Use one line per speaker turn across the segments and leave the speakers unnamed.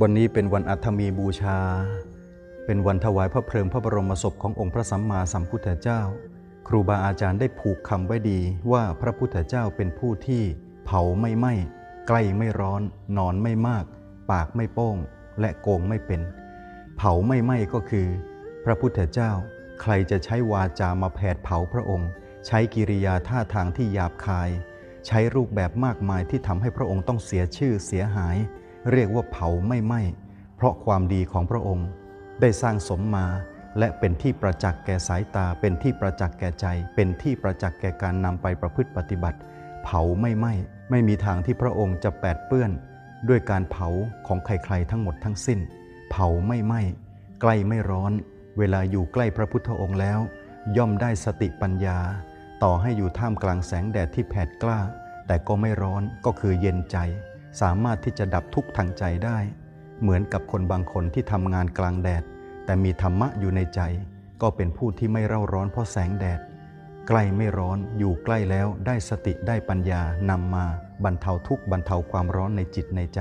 วันนี้เป็นวันอัฐมีบูชา เป็นวันถวายพระเพลิงพระบรมศพขององค์พระสัมมาสัมพุทธเจ้า ครูบาอาจารย์ได้ผูกคำไว้ดีว่าพระพุทธเจ้าเป็นผู้ที่เผาไม่ไหม้ใกล้ไม่ร้อน นอนไม่มาก ปากไม่โป้ง และโกงไม่เป็น เผาไม่ไหม้ก็คือ พระพุทธเจ้า ใครจะใช้วาจามาแผดเผาพระองค์ ใช้กิริยาท่าทางที่หยาบคาย ใช้รูปแบบมากมายที่ทำให้พระองค์ต้องเสียชื่อเสียหาย เรียกว่าเผาไม่ไหม้เพราะความดีของพระองค์ ได้สร้างสมมาและเป็นที่ประจักษ์แก่สายตา เป็นที่ประจักษ์แก่ใจ เป็นที่ประจักษ์แก่การนำไปประพฤติปฏิบัติ เผาไม่ไหม้ไม่มีทางที่พระองค์จะแปดเปื้อน ด้วยการเผาของใครๆทั้งหมดทั้งสิ้น เผาไม่ไหม้ใกล้ไม่ร้อน เวลาอยู่ใกล้พระพุทธองค์แล้ว ย่อมได้สติปัญญา ต่อให้อยู่ท่ามกลางแสงแดดที่แผดกล้า แต่ก็ไม่ร้อนก็คือเย็นใจ สามารถที่จะดับทุกข์ทางใจได้ เหมือนกับคนบางคนที่ทำงานกลางแดด แต่มีธรรมะอยู่ในใจ ก็เป็นผู้ที่ไม่เร่าร้อนเพราะแสงแดด ใกล้ไม่ร้อนอยู่ใกล้แล้วได้สติได้ปัญญานำมาบรรเทาทุกข์บรรเทาความร้อนในจิตในใจ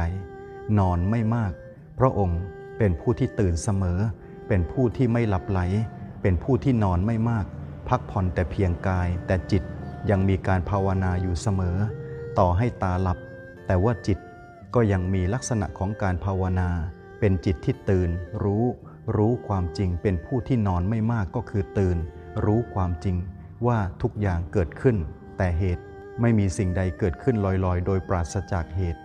นอนไม่มาก พระองค์เป็นผู้ที่ตื่นเสมอ เป็นผู้ที่ไม่หลับไหล เป็นผู้ที่นอนไม่มาก พักผ่อนแต่เพียงกายแต่จิตยังมีการภาวนาอยู่เสมอ ต่อให้ตาหลับ แต่ว่าจิตก็ยังมีลักษณะของการภาวนา เป็นจิตที่ตื่น รู้ รู้ความจริงเป็นผู้ที่นอนไม่มากก็คือตื่น รู้ความจริงว่าทุกอย่างเกิดขึ้น แต่เหตุไม่มีสิ่งใดเกิดขึ้นลอยๆ โดยปราศจากเหตุ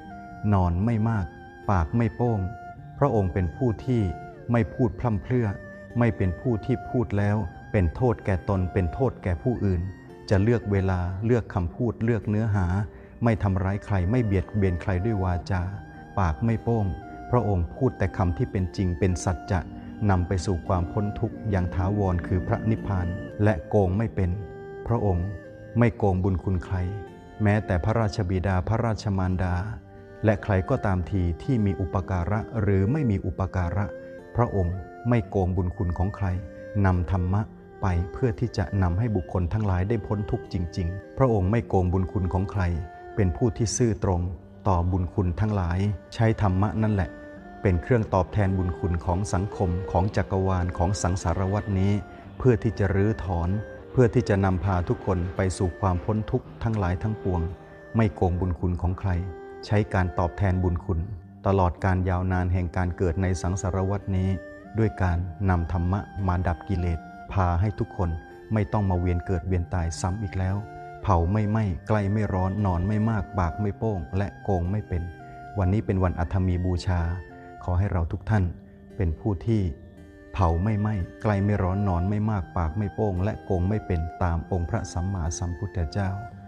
นอนไม่มาก ปากไม่โป้ง พระองค์เป็นผู้ที่ไม่พูดพร่ำเพรื่อ ไม่เป็นผู้ที่พูดแล้ว เป็นโทษแก่ตนเป็นโทษแก่ผู้อื่น จะเลือกเวลาเลือกคำพูดเลือกเนื้อหา ไม่ทำร้ายใครไม่เบียดเบียนใครด้วยวาจา ปากไม่โป้ง พระองค์พูดแต่คำที่เป็นจริงเป็นสัจจะนำไปสู่ความพ้นทุกข์อย่างถาวรคือพระนิพพาน และโกงไม่เป็น พระองค์ไม่โกงบุญคุณใคร แม้แต่พระราชบิดาพระราชมารดา และใครก็ตามทีที่มีอุปการะหรือไม่มีอุปการะ พระองค์ไม่โกงบุญคุณของใครนำธรรมะไปเพื่อที่จะนำให้บุคคลทั้งหลายได้พ้นทุกข์จริง ๆ พระองค์ไม่โกงบุญคุณของใคร เป็นผู้ที่ซื่อตรงต่อบุญคุณทั้งหลาย ใช้ธรรมะนั่นแหละ เป็นเครื่องตอบแทนบุญคุณของสังคมของจักรวาลของสังสารวัตนี้ เพื่อที่จะรื้อถอน เพื่อที่จะนำพาทุกคนไปสู่ความพ้นทุกข์ทั้งหลายทั้งปวง ไม่โกงบุญคุณของใคร ใช้การตอบแทนบุญคุณ ตลอดการยาวนานแห่งการเกิดในสังสารวัตนี้ ด้วยการนำธรรมะมาดับกิเลสพาให้ทุกคนไม่ต้องมาเวียนเกิดเวียนตายซ้ำอีกแล้ว เผาไม่ไหม้ใกล้ไม่ร้อนนอนไม่มากปากไม่โป้ง และโกงไม่เป็น วันนี้เป็นวันอัธมีบูชา ขอให้เราทุกท่านเป็นผู้ที่เผาไม่ไหม้ใกล้ไม่ร้อนนอนไม่มากปากไม่โป้ง และโกงไม่เป็นตามองค์พระสัมมาสัมพุทธเจ้า